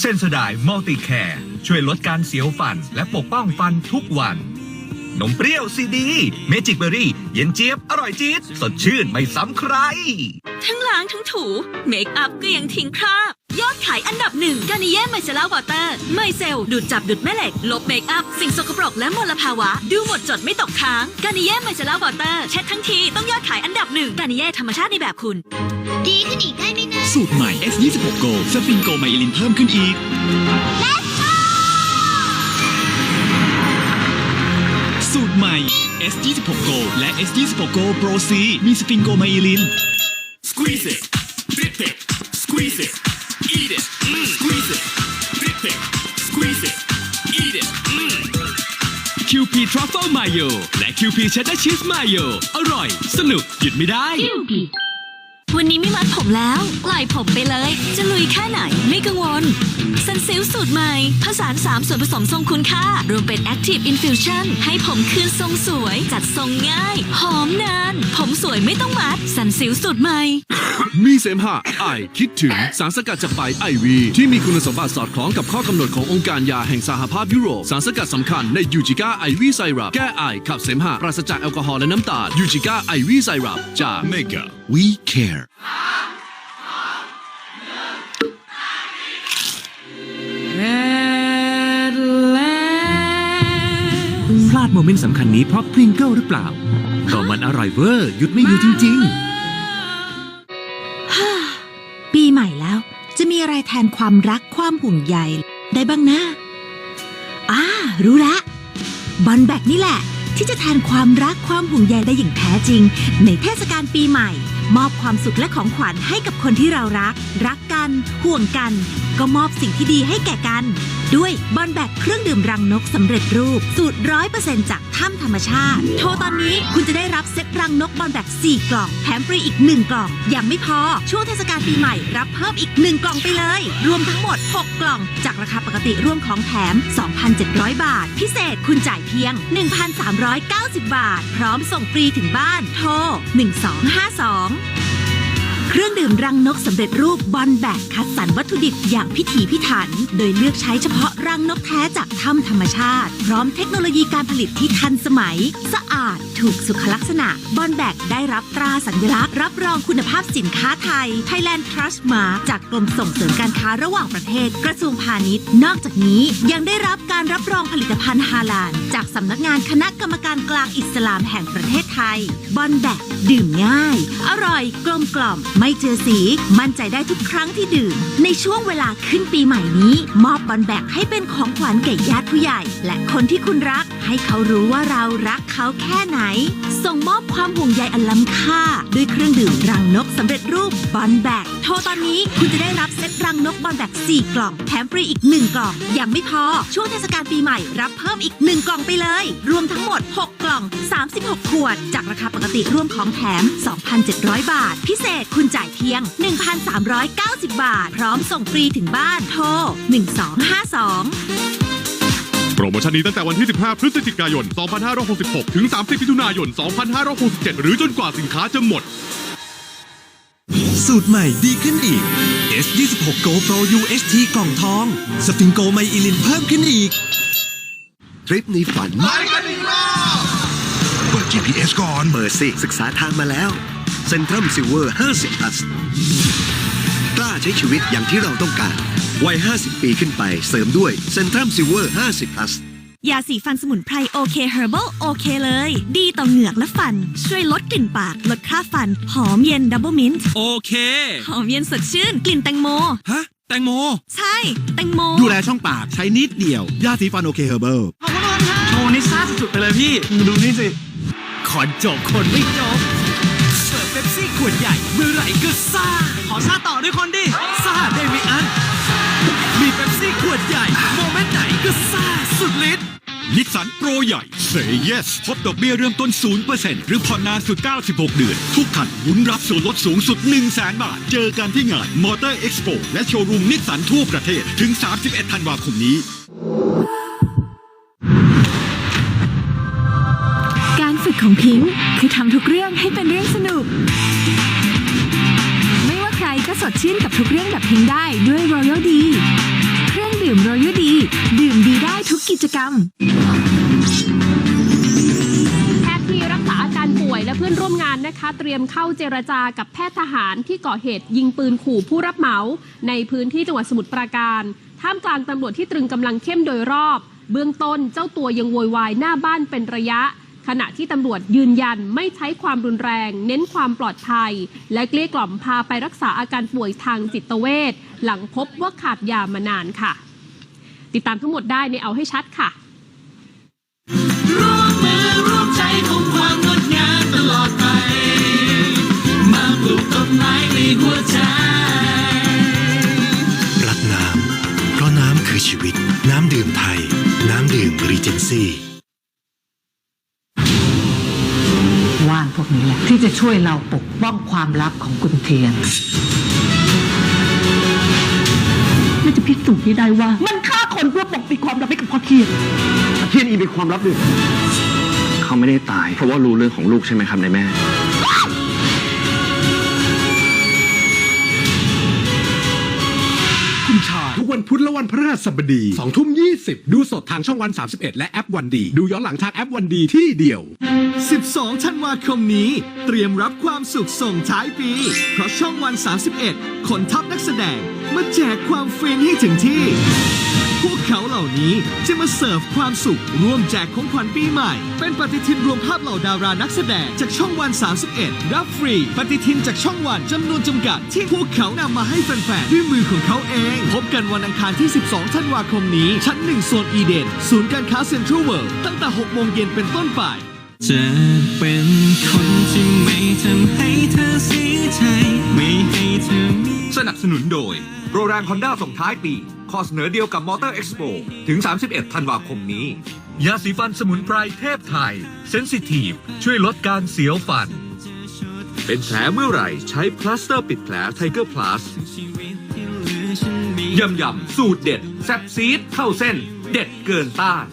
เส้นสดายมัลติแคร์ช่วยลดการเสียวฟัน และปกป้องฟันทุกวัน นมเปรี้ยวซีดีเมจิกเบอรี่ เย็นเจี๊ยบ อร่อยจี๊ดสดชื่นไม่ซ้ำใคร ทั้งล้างทั้งถูเมคอัพก็ยังทิ้งคราบ ยอดขายอันดับหนึ่งกานิเย่ไมเซล่าวอเตอร์ ไมเซล ดูดจับดูดแม่เหล็ก ลบเมคอัพ สิ่งสกปรกและมลภาวะ ดูหมดจดไม่ตกค้างกานิเย่ไมเซล่าวอเตอร์เช็ดทั้งทีต้องยอดขายอันดับหนึ่งกานิเย่ธรรมชาติในแบบคุณ ดีขึ้นอีกได้ไหมนะ สูตรใหม่ S26 Go สฟินโกไมลินเพิ่มขึ้นอีก สูตรใหม่ S26 Go และ S26 Go Pro C มีสฟินโกไมลิน Squeeze it, dip it, squeeze it, eat it, mm. squeeze it, dip it, squeeze it, eat it, mm. QP Truffle Mayo และ QP Cheddar Cheese Mayo อร่อย สนุก หยุดไม่ได้วั วันนี้ไม่มัดผมแล้ว ปล่อยผมไปเลย จะลุยแค่ไหนไม่กังวลซันซิลสูตรใหม่ ผสาน3ส่วนผสมทรงคุณค่า รวมเป็น Active Infusion ให้ผมคืนทรงสวย จัดทรงง่าย หอมนาน ผมสวยไม่ต้องมัดซันซิลสูตรใหม่ มีเสมหะไอคิดถึงสารสกัดจากใบไอวีที่มีคุณสมบัติสอดคล้องกับข้อกำหนดขององค์การยาแห่งสหภาพยุโรป สารสกัดสำคัญในยูจิก้าไอวีไซรัปแก้ไอขับเสมหะปราศจากแอลกอฮอล์และน้ำตาลยูจิก้าไอวีไซรัปจาก Mega We Care พลาดโมเมนต์สำคัญนี้เพราะพริงเกิลหรือเปล่า ก็มันอร่อยเวอร์หยุดไม่อยู่จริงๆปีใหม่แล้ว จะมีอะไรแทนความรักความห่วงใยได้บ้างนะอ่ารู้ละ บอลแบกนี่แหละ ที่จะแทนความรักความห่วงใยได้อย่างแท้จริง ในเทศกาลปีใหม่ มอบความสุขและของขวัญให้กับคนที่เรารัก รักกัน ห่วงกัน ก็มอบสิ่งที่ดีให้แก่กัน ด้วยบอลแบกเครื่องดื่มรังนกสำเร็จรูป สูตรร้อยเปอร์เซ็นจากถ้ำธรรมชาติ โทรตอนนี้คุณจะได้รับเซ็ตรังนกบอลแบก4กล่อง แถมฟรีอีก 1 กล่อง ยังไม่พอ ช่วงเทศกาลปีใหม่ รับเพิ่มอีก 1 กล่องไปเลย รวมทั้งหมด 6 กล่อง จากราคาปกติร่วมของแถม 2,700 บาท พิเศษคุณจ่ายเพียง 1,390 บาท พร้อมส่งฟรีถึงบ้าน โทร 1252 เครื่องดื่มรังนกสำเร็จรูปบอลแบกคัดสรรวัตถุดิบอย่างพิถีพิถัน โดยเลือกใช้เฉพาะรังนกแท้จากถ้ำธรรมชาติ พร้อมเทคโนโลยีการผลิตที่ทันสมัย สะอาดถูกสุขลักษณะ บอลแบกได้รับตราสัญลักษณ์ รับรองคุณภาพสินค้าไทย Thailand Trust Mark จากกรมส่งเสริมการค้าระหว่างประเทศกระทรวงพาณิชย์ นอกจากนี้ยังได้รับการรับรองผลิตภัณฑ์ฮาลาลจากสำนักงานคณะกรรมการกลางอิสลามแห่งประเทศ ไทย บอลแบกดื่มง่าย อร่อยกลมกล่อม ไม่เจอสี มั่นใจได้ทุกครั้งที่ดื่ม ในช่วงเวลาขึ้นปีใหม่นี้ มอบบอลแบกให้เป็นของขวัญแก่ญาติผู้ใหญ่ และคนที่คุณรัก ให้เขารู้ว่าเรารักเขาแค่ไหน ส่งมอบความห่วงใยอันล้ำค่า ด้วยเครื่องดื่มรังนกสำเร็จรูปบอลแบกโทรตอนนี้คุณจะได้รับเซ รังนกบอลแบก4กล่องแถมฟรีอีก 1 กล่อง ยังไม่พอ ช่วงเทศกาลปีใหม่รับเพิ่มอีก 1 กล่องไปเลย รวมทั้งหมด 6 กล่อง 36 ขวด จากราคาปกติร่วมของแถม 2,700 บาท พิเศษคุณจ่ายเพียง 1,390 บาท พร้อมส่งฟรีถึงบ้านโทร 1252โปรโมชั่นนี้ตั้งแต่วันที่ 15 พฤศจิกายน 2566 ถึง 30มิถุนายน 2567 หรือจนกว่าสินค้าจะหมด สูตรใหม่ดีขึ้นอีก S26 Go Pro UHT กล่องทอง สฟิงโกไมอิลินเพิ่มขึ้นอีก ทริปนี้ฝันเปิด GPS ก่อนเปิดสิศึกษาทางมาแล้วเซ็นทรัมซิลเวอร์ 50 plus กล้าใช้ชีวิตอย่างที่เราต้องการ วัย 50 ปีขึ้นไปเสริมด้วยเซ็นทรัมซิลเวอร์ 50 plus ยาสีฟันสมุนไพรโอเคเฮอร์เบิลโอเคเลย ดีต่อเหงือกและฟัน ช่วยลดกลิ่นปาก ลดคราบฟัน หอมเย็นดับเบิลมินต์โอเค หอมเย็นสดชื่น กลิ่นแตงโม ฮะ แตงโม ใช่ แตงโม ดูแลช่องปากใช้นิดเดียว ยาสีฟันโอเคเฮอร์เบิลโชว์นี่ซ่าสุดๆไปเลยพี่ ดูนี่สิ ขอนจบคนไม่จบเสิร์ฟเป๊ปซี่ขวดใหญ่เมื่อไหร่ก็ซ่า ขอซ่าต่อด้วยคนดิซ่าได้ไม่อันมีเป๊ปซี่ขวดใหญ่โมเมนต์ไหนก็ซ่าสุดฤทธิ์ นิสสันโปรใหญ่ Say yes พบดอกเบี้ยเริ่มต้น 0%หรือผ่อนนานสุด 96 เดือน ทุกคันลุ้นรับส่วนลดสูงสุด 1 0 0 0 0แบาท เจอกันที่งาน Motor Expo และโชว์รูมนิสสันทั่วประเทศ ถึง 31 ธันวาคมนี้ การฝึกของพิงค์คือทำทุกเรื่องให้เป็นเรื่องสนุก ไม่ว่าใครก็สดชื่นกับทุกเรื่องแบบพิงค์ได้ด้วย Royal D ใคกิจกรรม แพทย์ที่รักษาอาการป่วยและเพื่อนร่วมงานนะคะ เตรียมเข้าเจรจากับแพทย์ทหารที่ก่อเหตุยิงปืนขู่ผู้รับเหมา ในพื้นที่จังหวัดสมุทรปราการ ท่ามกลางตำรวจที่ตรึงกำลังเข้มโดยรอบ เบื้องต้นเจ้าตัวยังโวยวายหน้าบ้านเป็นระยะขณะที่ตำรวจยืนยันไม่ใช้ความรุนแรง เน้นความปลอดภัย และเกลี้ยกล่อมพาไปรักษาอาการป่วยทางจิตเวชหลังพบว่าขาดยามานานค่ะ ติดตามทั้งหมดได้ในเอาให้ชัดค่ะร่วมมือร่วมใจคงความงดงามตลอดไป มาปลูกต้นไม้ในหัวใจรักน้ำเพราะน้ำคือชีวิต น้ำดื่มไทย น้ำดื่มรีเจนซี่ว่านพวกนี้แหละที่จะช่วยเราปกป้องความลับของคุณเทียนไม่จะพิสูจน์ให้ได้ว่า มันฆ่า คนเพื่อปกปิดความลับให้กับพ่อเทียนเทียนอีมีความลับด้วยเขาไม่ได้ตาย เพราะว่ารู้เรื่องของลูกใช่ไหมครับนายแม่ คุณชายทุกวันพุธและวันพฤหัสบดี2ทุ่ม20ดูสดทางช่องวัน 31 และแอปวันดี ดูย้อนหลังทางแอปวันดีที่เดียว 12ธันวาคมนี้ เตรียมรับความสุขส่งท้ายปี เพราะช่องวัน 31ขนทัพนักแสดง มาแจกความฟินให้ถึงที่ พวกเขาเหล่านี้จะมาเสิร์ฟความสุข ร่วมแจกของขวัญปีใหม่ เป็นปฏิทินรวมภาพเหล่าดารานักแสดงจากช่องวัน 31 รับฟรี ปฏิทินจากช่องวันจำนวนจำกัด ที่พวกเขานำมาให้แฟนๆ ด้วยมือของเขาเอง พบกันวันอังคารที่ 12 ธันวาคมนี้ ชั้น 1 โซนอีเดน ศูนย์การค้าเซ็นทรัลเวิลด์ตั้งแต่6โมงเย็นเป็นต้นไปจะเป็นคนที่ไม่ทำ นุนโดยโปรแรงฮอนด้าส่งท้ายปีข้อเสนอเดียวกับมอเตอร์เอ็กซ์โปถึง 31 ธันวาคมนี้ ยาสีฟันสมุนไพรเทพไทย เซนซิทีฟ ช่วยลดการเสียวฟัน เป็นแผลเมื่อไหร่ใช้พลาสเตอร์ปิดแผลไทเกอร์พลัสยำยำสูตรเด็ด แซ่บซีดเข้าเส้น เด็ดเกินต้าน